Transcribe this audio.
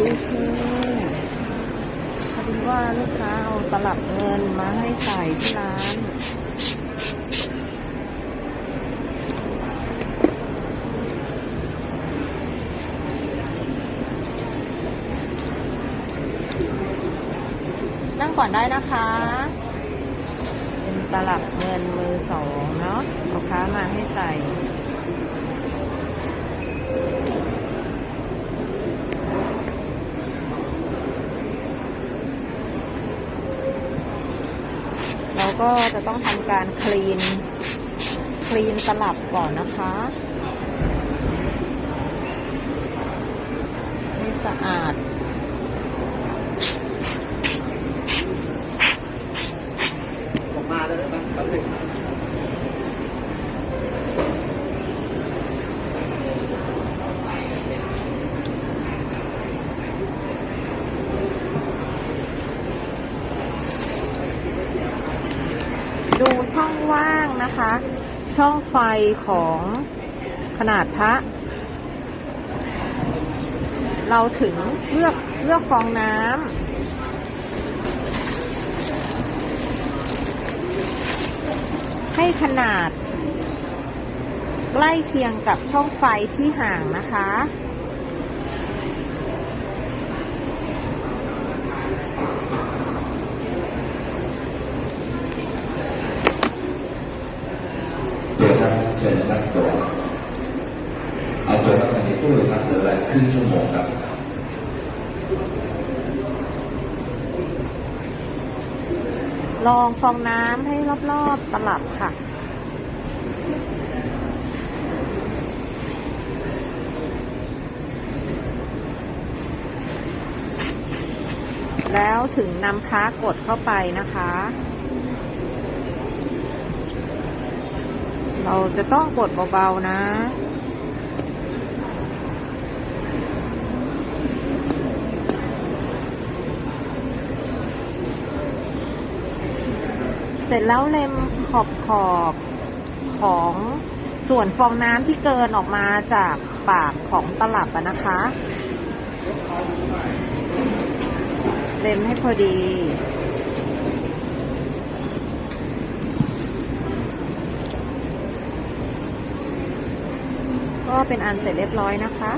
ดีค่ะพอดีว่าลูกค้าเอาตลับเงินมาให้ใส่ที่ร้านนั่งก่อนได้นะคะ เป็นตลับเงินมือสองเนาะลูกค้ามาให้ใส่ ก็จะต้องทำการคลีน คลีนสลับก่อนนะคะให้สะอาด ผมมาแล้วนะครับแป๊บนึง ดูช่องว่างนะคะ ช่องไฟของขนาดพระ เราถึงเลือกเลือกฟองน้ำให้ขนาด ใกล้เคียงกับช่องไฟที่ห่างนะคะ ตัวครับ เชิญนะครับตัวเอาตัวมาใส่ในตู้เลยครับเหลือเวลาครึ่งชั่วโมงครับลองฟองน้ำให้รอบๆตลับค่ะ แล้วถึงนำพ้ากดเข้าไปนะคะ เราจะต้องกดเบาๆนะ เสร็จแล้วเล็มขอบขอบของส่วนฟองน้ำที่เกินออกมาจากปากของตลับอะนะคะ เล็มให้พอดี ก็เป็นอันเสร็จเรียบร้อยนะคะ